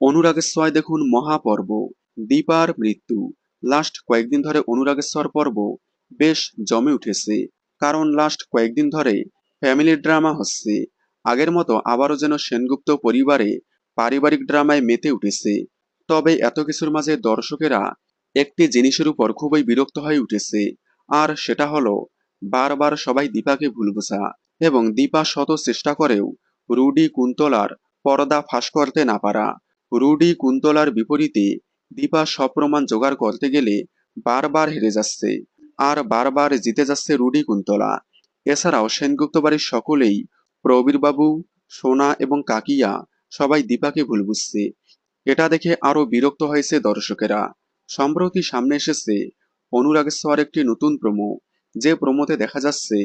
অনুরাগের ছোঁয়ায় দেখুন মহাপর্ব। দীপার মৃত্যু। লাস্ট কয়েকদিন ধরে অনুরাগেশ্বর পর্ব বেশ জমে উঠেছে। কারণ লাস্ট কয়েকদিন ধরে ফ্যামিলি ড্রামা হচ্ছে। আগের মতো আবারও যেন সেনগুপ্ত পরিবারে পারিবারিক ড্রামায় মেতে উঠেছে। তবে এত কিছুর মাঝে দর্শকেরা একটি জিনিসের উপর খুবই বিরক্ত হয়ে উঠেছে। আর সেটা হলো, বারবার সবাই দীপাকে ভুল বোঝা এবং দীপা শত চেষ্টা করেও রুডি কুন্তলার পর্দা ফাঁস করতে না পারা। রুডি কুন্তলার বিপরীতে দীপা সপ্রমাণ জোগাড় করতে গেলে বারবার হেরে যাচ্ছে, আর বারবার জিতে যাচ্ছে রুডি কুন্তলা। এছাড়াও সেনগুপ্ত বাড়ির সকলেই প্রবীরবাবু সোনা এবং কাকিয়া সবাই দীপাকে ভুল বুঝছে। এটা দেখে আরও বিরক্ত হয়েছে দর্শকেরা। সম্প্রতি সামনে এসেছে অনুরাগের ছোঁয়ার একটি নতুন প্রোমো, যে প্রোমোতে দেখা যাচ্ছে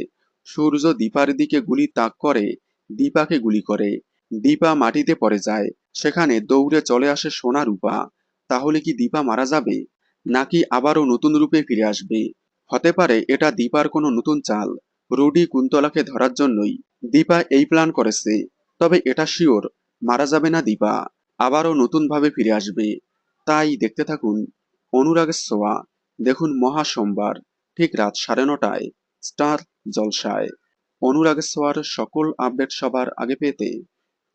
সূর্য দীপার দিকে গুলি তাক করে, দীপাকে গুলি করে। দীপা মাটিতে পড়ে যায় সেখানে দৌড়ে চলে আসে সোনা রূপা। তাহলে কি দীপা মারা যাবে? নাকি আবারও নতুন রূপে ফিরে আসবে? হতে পারে এটা দীপার কোনো নতুন চাল, রুডি কুন্তলাকে ধরার জন্যই। দীপা এই প্ল্যান করেছে, তবে এটা শিওর, মারা যাবে না দীপা, আবারও নতুনভাবে ফিরে আসবে। তাই দেখতে থাকুন, অনুরাগের ছোঁয়া, দেখুন মহা সোমবার, ঠিক রাত সাড়ে নটায়, স্টার জলসায়। অনুরাগের ছোঁয়ার সকল আপডেট সবার আগে পেতে